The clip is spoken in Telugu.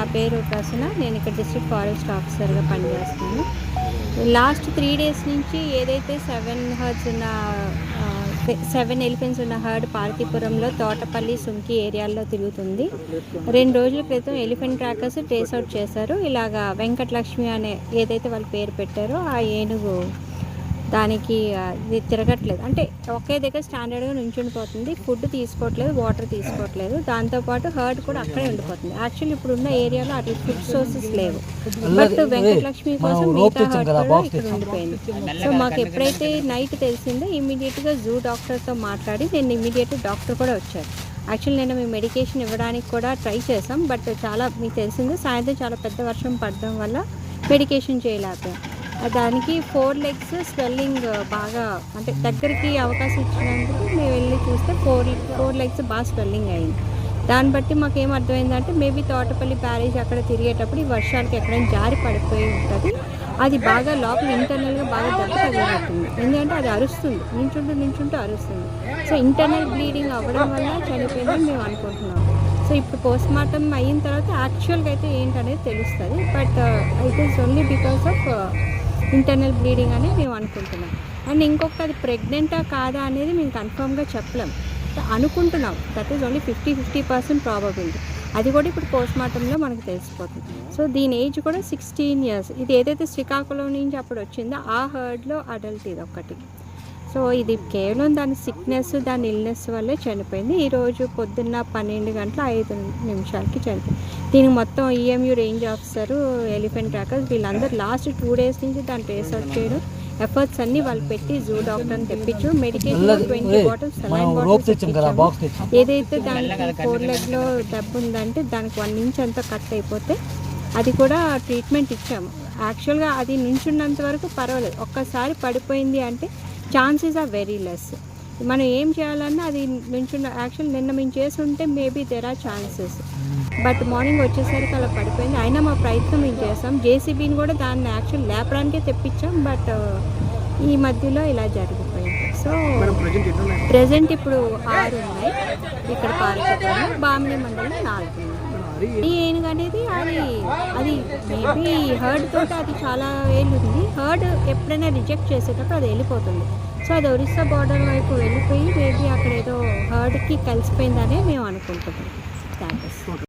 నా పేరు ప్రసన్న. నేను ఇక్కడ డిస్ట్రిక్ట్ ఫారెస్ట్ ఆఫీసర్గా పనిచేస్తున్నాను. లాస్ట్ త్రీ డేస్ నుంచి ఏదైతే సెవెన్ హర్డ్స్ ఉన్న సెవెన్ ఎలిఫెంట్స్ ఉన్న హర్డ్ పార్తీపురంలో తోటపల్లి సుంకి ఏరియాల్లో తిరుగుతుంది. రెండు రోజుల క్రితం ఎలిఫెంట్ ట్రాకర్స్ ట్రేస్ అవుట్ చేశారు. ఇలాగా వెంకటలక్ష్మి అనే ఏదైతే వాళ్ళు పేరు పెట్టారో ఆ ఏనుగు దానికి ఇది తిరగట్లేదు. అంటే ఒకే దగ్గర స్టాండర్డ్గా నుంచుండిపోతుంది. ఫుడ్ తీసుకోవట్లేదు వాటర్ తీసుకోవట్లేదు. దాంతోపాటు హర్డ్ కూడా అక్కడే ఉండిపోతుంది. యాక్చువల్లీ ఇప్పుడు ఉన్న ఏరియాలో అటు ఫుడ్ సోర్సెస్ లేవు. బట్ వెంకటలక్ష్మి కోసం మిగతా హర్డ్ కూడా ఇక్కడ ఉండిపోయింది. సో మాకు ఎప్పుడైతే నైట్ తెలిసిందో ఇమీడియట్గా జూ డాక్టర్తో మాట్లాడి నేను ఇమీడియట్ డాక్టర్ కూడా వచ్చారు యాక్చువల్లీ నేను మేము మెడికేషన్ ఇవ్వడానికి కూడా ట్రై చేసాం బట్ చాలా మీకు తెలిసిందే సాయంత్రం చాలా పెద్ద వర్షం పడడం వల్ల మెడికేషన్ చేయలేకపోయాం. దానికి ఫోర్ లెగ్స్ స్వెల్లింగ్ బాగా అంటే దగ్గరికి అవకాశం ఇచ్చినందుకు మేము వెళ్ళి చూస్తే ఫోర్ ఫోర్ లెగ్స్ బాగా స్వెల్లింగ్ అయింది. దాన్ని బట్టి మాకు ఏం అర్థమైందంటే మేబీ తోటపల్లి బ్యారేజ్ అక్కడ తిరిగేటప్పుడు ఈ వర్షాలకి ఎక్కడైనా జారి పడిపోయి ఉంటుంది. అది బాగా లోపల ఇంటర్నల్గా బాగా దెబ్బ తగిలినట్టుంది. ఎందుకంటే అది అరుస్తుంది. నించుంటూ నించుంటూ అరుస్తుంది. సో ఇంటర్నల్ బ్లీడింగ్ అవ్వడం వల్ల చనిపోయిందని మేము అనుకుంటున్నాం సో ఇప్పుడు పోస్ట్ మార్టం అయిన తర్వాత యాక్చువల్గా అయితే ఏంటనేది తెలుస్తుంది. But it is only because of internal bleeding అని మేము అనుకుంటున్నాం. అండ్ ఇంకొకటి అది ప్రెగ్నెంటా కాదా అనేది మేము కన్ఫర్మ్గా చెప్పలేం. అనుకుంటున్నాం. That is only fifty fifty percent probability. అది కూడా ఇప్పుడు పోస్ట్ మార్టంలో మనకు తెలిసిపోతుంది. సో దీని ఏజ్ కూడా సిక్స్టీన్ ఇయర్స్. ఇది ఏదైతే శ్రీకాకుళం నుంచి అప్పుడు వచ్చిందో ఆ హర్డ్లో అడల్ట్ ఇది ఒకటి సో ఇది కేవలం దాని సిక్నెస్ దాని ఇల్నెస్ వల్లే చనిపోయింది. ఈరోజు పొద్దున్న పన్నెండు గంటల ఐదు నిమిషాలకి చనిపోయింది. దీనికి మొత్తం EMU range officer elephant trackers వీళ్ళందరూ లాస్ట్ టూ డేస్ నుంచి దాన్ని ట్రేస్ అవుట్ చేయడం ఎఫర్ట్స్ అన్ని వాళ్ళు పెట్టి జూ డాక్టర్ని తెప్పించు మెడికేషన్ ట్వంటీ బాటిల్స్ ఏదైతే దానికి ఫోర్ లెగ్లో దెబ్బ ఉందంటే దానికి వన్ ఇంచ్ అంతా కట్ అయిపోతే అది కూడా ట్రీట్మెంట్ ఇచ్చాము. యాక్చువల్గా అది నించున్నంత వరకు పర్వాలేదు. ఒక్కసారి పడిపోయింది అంటే ఛాన్సెస్ ఆర్ వెరీ లెస్ మనం ఏం చేయాలన్నా అది నించున్న యాక్చువల్ నిన్న మేము చేసి ఉంటే maybe there are chances but morning వచ్చేసరికి అలా పడిపోయింది. అయినా మా ప్రయత్నం మేము చేసాం జేసీబీని కూడా దాన్ని యాక్చువల్ లేపడానికే తెప్పించాం. బట్ ఈ మధ్యలో ఇలా జరిగిపోయింది. సో ప్రజెంట్ ఇప్పుడు ఆరు ఉన్నాయి. ఇక్కడ పార్వతీపురం బామిని మండలం నాలుగు. ఈ ఏనుగు అనేది అది అది మేబీ హర్డ్ తోటి అది చాలా వేలు ఉంది హర్డ్ ఎప్పుడైనా రిజెక్ట్ చేసేటప్పుడు అది వెళ్ళిపోతుంది. సో అది ఒరిస్సా బార్డర్ వైపు వెళ్ళిపోయి మేబీ అక్కడ ఏదో హర్డ్కి కలిసిపోయిందనే మేము అనుకుంటున్నాం. Thank you